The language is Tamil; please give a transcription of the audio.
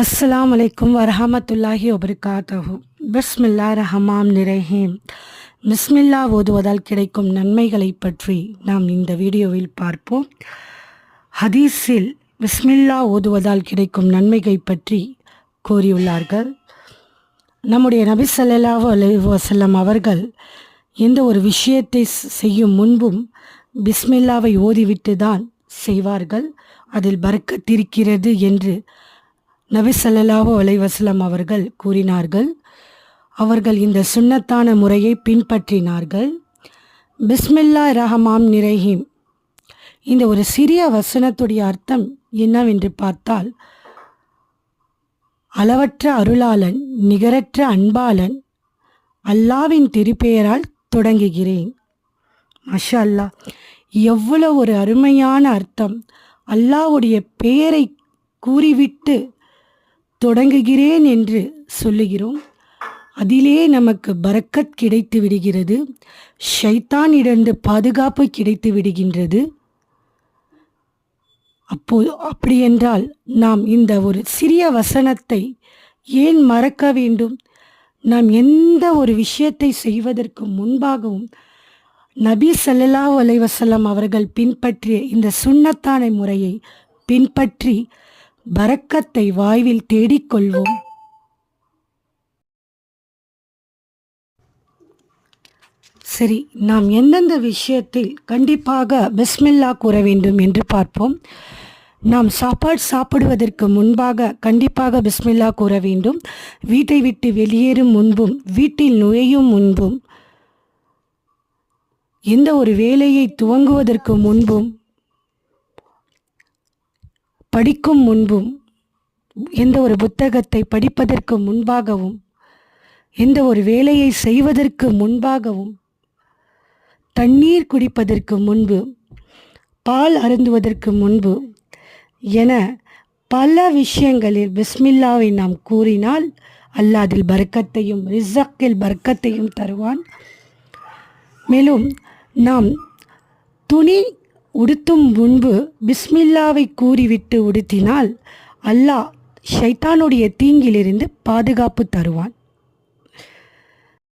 அஸ்லாம் அலைக்கும் வரஹமத்துல்லாஹி வபர்காத்தஹு பிஸ்மில்லா ரஹமாம் நிறைஹீம் பிஸ்மில்லா ஓதுவதால் கிடைக்கும் நன்மைகளை பற்றி நாம் இந்த வீடியோவில் பார்ப்போம். ஹதீஸில் பிஸ்மில்லா ஓதுவதால் கிடைக்கும் நன்மைகளை பற்றி கூறியுள்ளார்கள். நம்முடைய நபி சல்லாஹ் அலைஹி அவர்கள் எந்த ஒரு விஷயத்தை செய்யும் முன்பும் பிஸ்மில்லாவை ஓதிவிட்டு தான் செய்வார்கள். அதில் பறக்கத்திருக்கிறது என்று நபி ஸல்லல்லாஹு அவர்கள் கூறினார்கள் அவர்கள் இந்த சுன்னத்தான முறையை பின்பற்றினார்கள். பிஸ்மில்லா ரஹமாம் நிறைஹீம் இந்த ஒரு சிறிய வசனத்துடைய அர்த்தம் என்னவென்று பார்த்தால் அளவற்ற அருளாளன் நிகரற்ற அன்பாளன் அல்லாவின் திருப்பெயரால் தொடங்குகிறேன். மஷா அல்லா எவ்வளவு ஒரு அருமையான அர்த்தம். அல்லாஹ்வுடைய பெயரை கூறிவிட்டு தொடங்குகிறேன் என்று சொல்லுகிறோம். அதிலே நமக்கு பரக்கத் கிடைத்து விடுகிறது. ஷைத்தானிடந்து பாதுகாப்பு கிடைத்து விடுகின்றது. அப்போ அப்படியென்றால் நாம் இந்த ஒரு சிறிய வசனத்தை ஏன் மறக்க வேண்டும்? நாம் எந்த ஒரு விஷயத்தை செய்வதற்கு முன்பாகவும் நபி சல்லல்லா அலைவசல்லம் அவர்கள் பின்பற்றிய இந்த சுண்ணத்தான முறையை பின்பற்றி பரக்கத்தை வாய்வில் தேடிக்கொள்வோம். சரி நாம் எந்தெந்த விஷயத்தில் கண்டிப்பாக பிஸ்மில்லா கூற வேண்டும் என்று பார்ப்போம். நாம் சாப்பாடு சாப்பிடுவதற்கு முன்பாக கண்டிப்பாக பிஸ்மில்லா கூற வேண்டும். வீட்டை விட்டு வெளியேறும் முன்பும் வீட்டில் நுழையும் முன்பும் எந்த ஒரு வேலையை துவங்குவதற்கு முன்பும் படிக்கும் முன்பும் எந்த ஒரு புத்தகத்தை படிப்பதற்கு முன்பாகவும் எந்த ஒரு வேலையை செய்வதற்கு முன்பாகவும் தண்ணீர் குடிப்பதற்கு முன்பு பால் அருந்துவதற்கு முன்பு என பல விஷயங்களில் பிஸ்மில்லாவை நாம் கூறினால் அல்லாதில் அதில் ரிசக்கில் பர்க்கத்தையும் தருவான். மேலும் நாம் துணி உடுத்தும் முன்பு பிஸ்மில்லாவை கூறிவிட்டு உடுத்தினால் அல்லாஹ் ஷைத்தானுடைய தீங்கிலிருந்து பாதுகாப்பு தருவான்.